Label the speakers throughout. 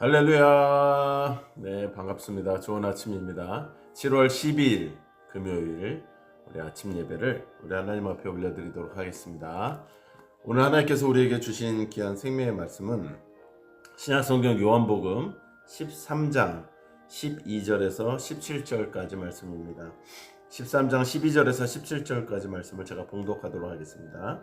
Speaker 1: 할렐루야. 네, 반갑습니다. 좋은 아침입니다. 7월 12일 금요일 우리 아침 예배를 우리 하나님 앞에 올려드리도록 하겠습니다. 오늘 하나님께서 우리에게 주신 귀한 생명의 말씀은 신약성경 요한복음 13장 12절에서 17절까지 말씀입니다. 13장 12절에서 17절까지 말씀을 제가 봉독하도록 하겠습니다.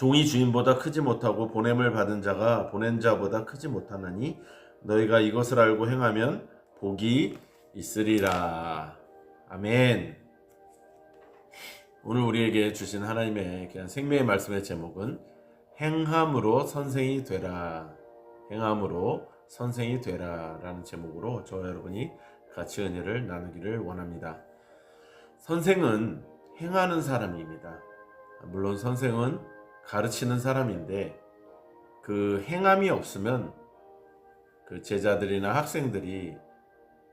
Speaker 1: 종이 주인보다 크지 못하고 보냄을 받은 자가 보낸 자보다 크지 못하나니 너희가 이것을 알고 행하면 복이 있으리라. 아멘. 오늘 우리에게 주신 하나님의 그냥 생명의 말씀의 제목은 행함으로 선생이 되라. 행함으로 선생이 되라라는 제목으로 저와 여러분이 같이 은혜를 나누기를 원합니다. 선생은 행하는 사람입니다. 물론 선생은 가르치는 사람인데 그 행함이 없으면 그 제자들이나 학생들이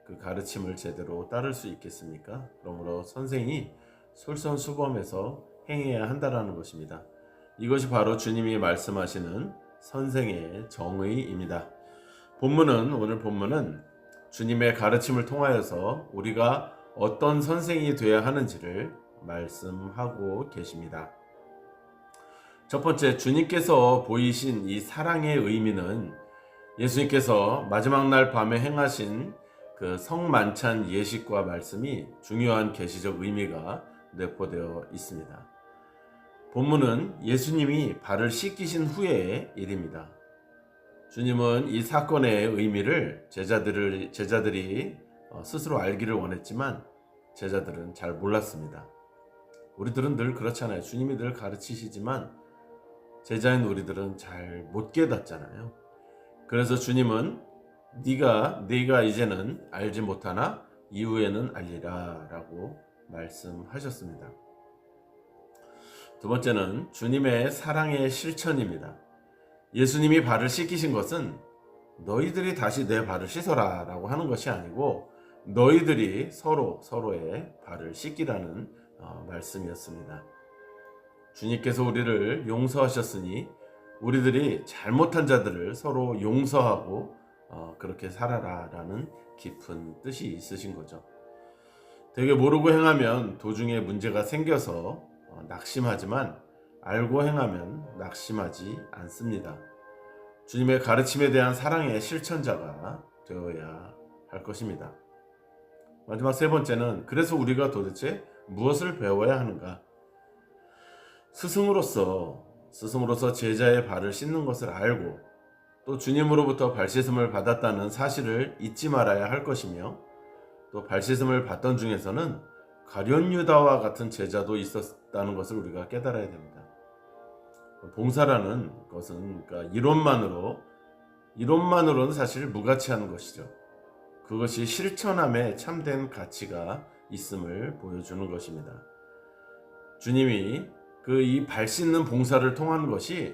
Speaker 1: 그 가르침을 제대로 따를 수 있겠습니까? 그러므로 선생이 솔선수범해서 행해야 한다라는 것입니다. 이것이 바로 주님이 말씀하시는 선생의 정의입니다. 본문은 오늘 본문은 주님의 가르침을 통하여서 우리가 어떤 선생이 되어야 하는지를 말씀하고 계십니다. 첫 번째, 주님께서 보이신 이 사랑의 의미는 예수님께서 마지막 날 밤에 행하신 그 성만찬 예식과 말씀이 중요한 계시적 의미가 내포되어 있습니다. 본문은 예수님이 발을 씻기신 후의 일입니다. 주님은 이 사건의 의미를 제자들을, 제자들이 어, 스스로 알기를 원했지만 제자들은 잘 몰랐습니다. 우리들은 늘 그렇잖아요. 주님이 늘 가르치시지만 제자인 우리들은 잘 못 깨닫잖아요. 그래서 주님은 네가 네가 이제는 알지 못하나 이후에는 알리라라고 말씀하셨습니다. 두 번째는 주님의 사랑의 실천입니다. 예수님이 발을 씻기신 것은 너희들이 다시 내 발을 씻어라 라고 하는 것이 아니고 너희들이 서로 서로의 발을 씻기라는 어, 말씀이었습니다. 주님께서 우리를 용서하셨으니 우리들이 잘못한 자들을 서로 용서하고 어, 그렇게 살아라라는 깊은 뜻이 있으신 거죠. 되게 모르고 행하면 도중에 문제가 생겨서 어, 낙심하지만 알고 행하면 낙심하지 않습니다. 주님의 가르침에 대한 사랑의 실천자가 되어야 할 것입니다. 마지막 세 번째는 그래서 우리가 도대체 무엇을 배워야 하는가? 스승으로서 스승으로서 제자의 발을 씻는 것을 알고 또 주님으로부터 발 씻음을 받았다는 사실을 잊지 말아야 할 것이며 또 발 씻음을 받던 중에서는 가련 유다와 같은 제자도 있었다는 것을 우리가 깨달아야 됩니다. 봉사라는 것은 그러니까 이론만으로 이론만으로는 사실 무가치한 것이죠. 그것이 실천함에 참된 가치가 있음을 보여주는 것입니다. 주님이 그 이 발 씻는 봉사를 통한 것이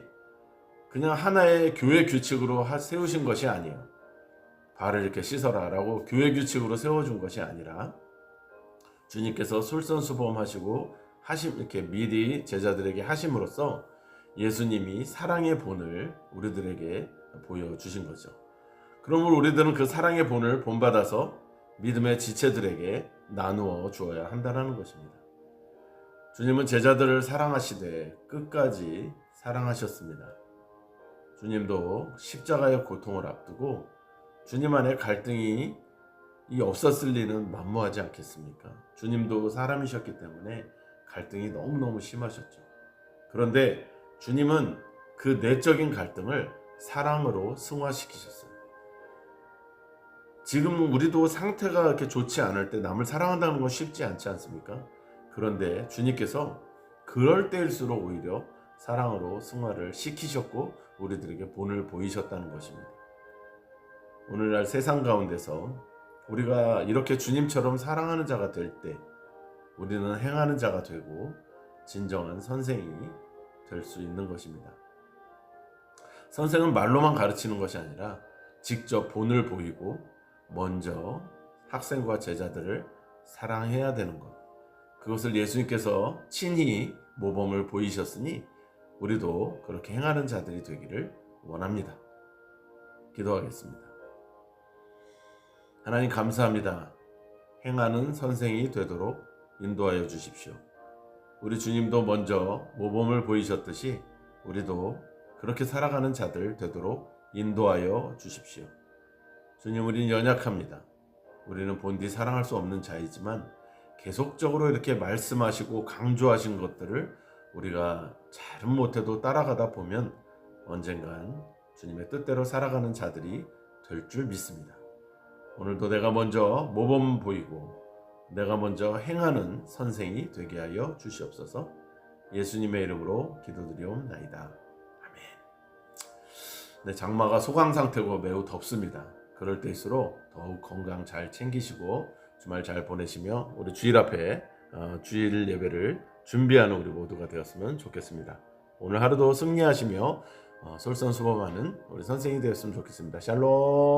Speaker 1: 그냥 하나의 교회 규칙으로 세우신 것이 아니에요. 발을 이렇게 씻어라 라고 교회 규칙으로 세워준 것이 아니라 주님께서 솔선수범하시고 하심 이렇게 미리 제자들에게 하심으로써 예수님이 사랑의 본을 우리들에게 보여주신 거죠. 그러므로 우리들은 그 사랑의 본을 본받아서 믿음의 지체들에게 나누어 주어야 한다는 것입니다. 주님은 제자들을 사랑하시되 끝까지 사랑하셨습니다. 주님도 십자가의 고통을 앞두고 주님 안에 갈등이 이 없었을 리는 만무하지 않겠습니까? 주님도 사람이셨기 때문에 갈등이 너무너무 심하셨죠. 그런데 주님은 그 내적인 갈등을 사랑으로 승화시키셨어요. 지금 우리도 상태가 이렇게 좋지 않을 때 남을 사랑한다는 건 쉽지 않지 않습니까? 그런데 주님께서 그럴 때일수록 오히려 사랑으로 승화를 시키셨고 우리들에게 본을 보이셨다는 것입니다. 오늘날 세상 가운데서 우리가 이렇게 주님처럼 사랑하는 자가 될 때 우리는 행하는 자가 되고 진정한 선생이 될 수 있는 것입니다. 선생은 말로만 가르치는 것이 아니라 직접 본을 보이고 먼저 학생과 제자들을 사랑해야 되는 것. 그것을 예수님께서 친히 모범을 보이셨으니 우리도 그렇게 행하는 자들이 되기를 원합니다. 기도하겠습니다. 하나님 감사합니다. 행하는 선생이 되도록 인도하여 주십시오. 우리 주님도 먼저 모범을 보이셨듯이 우리도 그렇게 살아가는 자들 되도록 인도하여 주십시오. 주님, 우리는 연약합니다. 우리는 본디 사랑할 수 없는 자이지만 계속적으로 이렇게 말씀하시고 강조하신 것들을 우리가 잘은 못해도 따라가다 보면 언젠간 주님의 뜻대로 살아가는 자들이 될 줄 믿습니다. 오늘도 내가 먼저 모범 보이고 내가 먼저 행하는 선생이 되게 하여 주시옵소서. 예수님의 이름으로 기도드리옵나이다. 아멘. 네, 장마가 소강 상태고 매우 덥습니다. 그럴 때일수록 더욱 건강 잘 챙기시고 주말 잘 보내시며 우리 주일 앞에 어, 주일 예배를 준비하는 우리 모두가 되었으면 좋겠습니다. 오늘 하루도 승리하시며 어, 솔선수범하는 우리 선생이 되었으면 좋겠습니다. 샬롬.